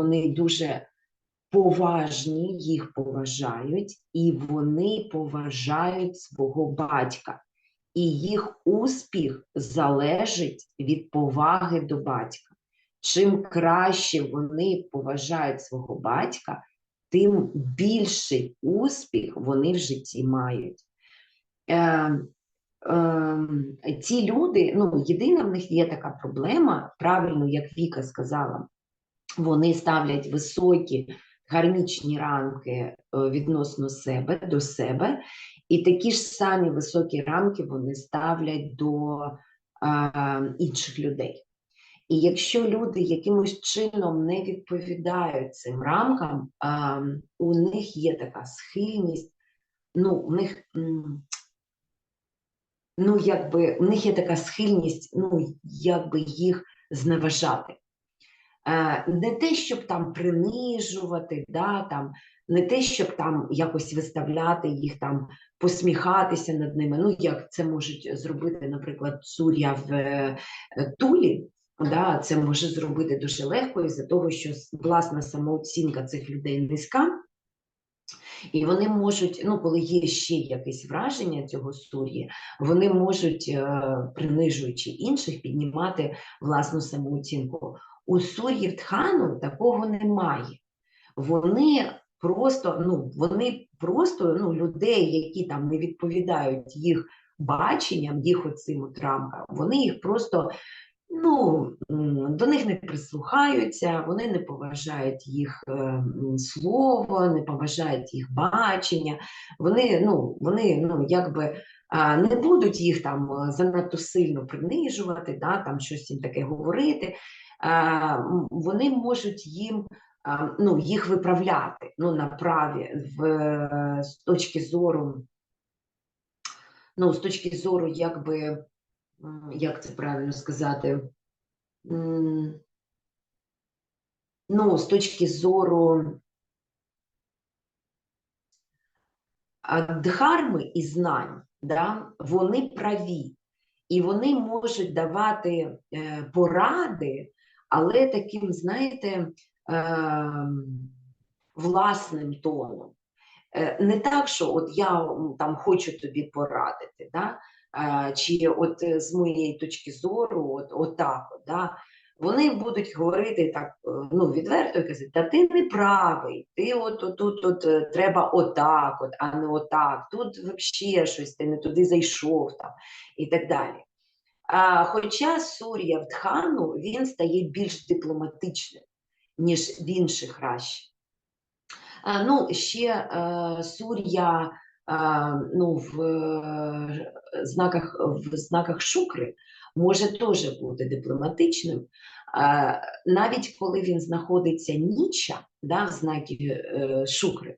вони дуже поважні, їх поважають, і вони поважають свого батька. І їх успіх залежить від поваги до батька. Чим краще вони поважають свого батька, тим більший успіх вони в житті мають. Е, е, ці люди, ну, єдина в них є така проблема, правильно, як Віка сказала, вони ставлять високі гармічні рамки е, відносно себе до себе, і такі ж самі високі рамки вони ставлять до е, інших людей. І якщо люди якимось чином не відповідають цим рамкам, а, у них є така схильність, ну, у них, ну, якби, у них є така схильність, ну, якби їх зневажати. Е, не те, щоб там принижувати, да, там, не те, щоб там якось виставляти їх, там, посміхатися над ними. Ну, як це можуть зробити, наприклад, Сур'я в е, Тулі. Да, Це може зробити дуже легко із-за того, що власна самооцінка цих людей низька, і вони можуть, ну, коли є ще якесь враження цього сур'ї, вони можуть, е, принижуючи інших, піднімати власну самооцінку. У сур'їв Тхану такого немає. Вони просто, ну, вони просто ну, людей, які там не відповідають їх баченням, їх оцим от вони їх просто ну, до них не прислухаються, вони не поважають їх е, слово, не поважають їх бачення, вони ну, вони ну, якби не будуть їх там занадто сильно принижувати, да, там щось їм таке говорити. Вони можуть їм ну, їх виправляти ну, на праві в, з точки зору, ну, з точки зору, якби як це правильно сказати, ну, з точки зору дхарми і знань, да, вони праві, і вони можуть давати е, поради, але таким, знаєте, е, власним тоном. Е, не так, що от я там хочу тобі порадити, да? чи от е, з моєї точки зору, от, от так, да, вони будуть говорити так е, ну, відверто і казати, та ти не правий, ти от, от, от, от е, треба отак, от, а не отак, тут взагалі щось ти не туди зайшов там, і так далі. Хоча Сур'я в Дхану він стає більш дипломатичним, ніж в інших. А, ну, ще а, Сур'я ну, в е, знаках в знаках шукри може теж бути дипломатичним, навіть коли він знаходиться ніча да, в знакі е, шукри,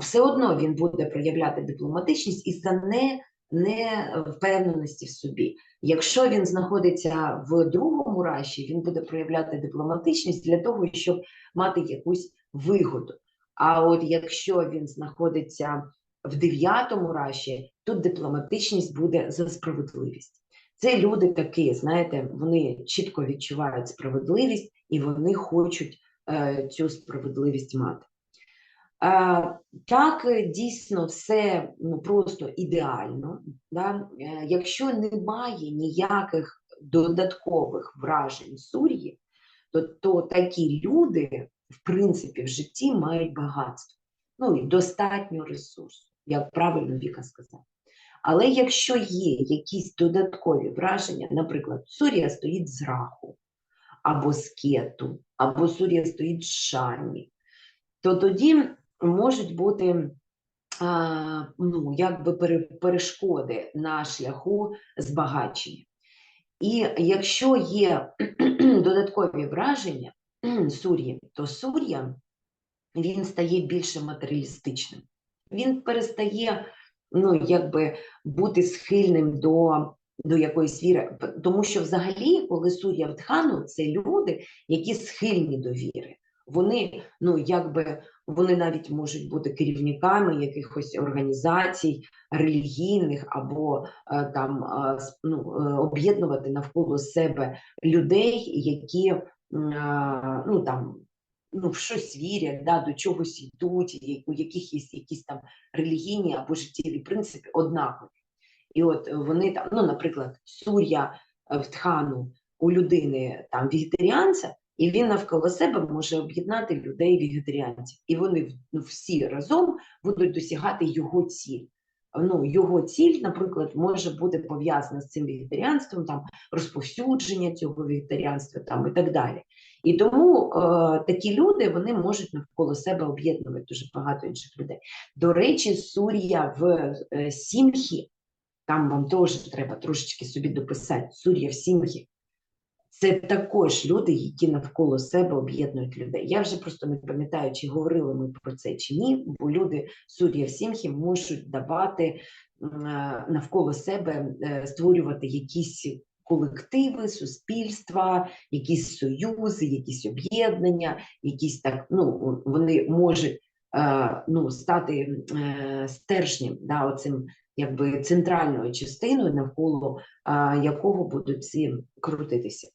все одно він буде проявляти дипломатичність і за не невпевненості в собі. Якщо він знаходиться в другому раші, він буде проявляти дипломатичність для того, щоб мати якусь вигоду. А от якщо він знаходиться в дев'ятому раші, тут дипломатичність буде за справедливість. Це люди такі, знаєте, вони чітко відчувають справедливість і вони хочуть е, цю справедливість мати. Е, так, дійсно, все просто ідеально. Да? Е, якщо немає ніяких додаткових вражень сур'ї, то, то такі люди в принципі, в житті мають багатство, ну і достатньо ресурсу, як правильно Віка сказала. Але якщо є якісь додаткові враження, наприклад, сур'я стоїть з раху, або з кету, або сур'я стоїть з шармі, то тоді можуть бути ну, якби перешкоди на шляху збагачення. І якщо є додаткові враження, Сур'ї, то Сур'я він стає більше матеріалістичним. Він перестає ну, якби, бути схильним до до якоїсь віри. Тому що взагалі, коли Сур'я в Дхану, це люди, які схильні до віри. Вони ну, якби, вони навіть можуть бути керівниками якихось організацій релігійних або е, там е, ну, е, об'єднувати навколо себе людей, які ну там. Ну, в щось вірять, да, до чогось йдуть, у яких є якісь там релігійні або життєві принципи однакові. І от вони там, ну, наприклад, сур'я в тхану у людини там вегетаріанця, і він навколо себе може об'єднати людей вегетаріанців. І вони ну, всі разом будуть досягати його ціль. Ну, його ціль, наприклад, може бути пов'язана з цим вегетаріанством, там розповсюдження цього вегетаріанства там, і так далі. І тому е, такі люди вони можуть навколо себе об'єднувати дуже багато інших людей. До речі, Сур'я в е, Сімхі, там вам теж треба трошечки собі дописати, Сур'я в Сімхі. Це також люди, які навколо себе об'єднують людей. Я вже просто не пам'ятаю, чи говорили ми про це чи ні, бо люди в Сімхі можуть давати е, навколо себе е, створювати якісь колективи, суспільства, якісь союзи, якісь об'єднання, якісь так, ну, вони можуть е, ну, стати стержнем, да, оцим, якби центральною частиною, навколо якого будуть всі крутитися.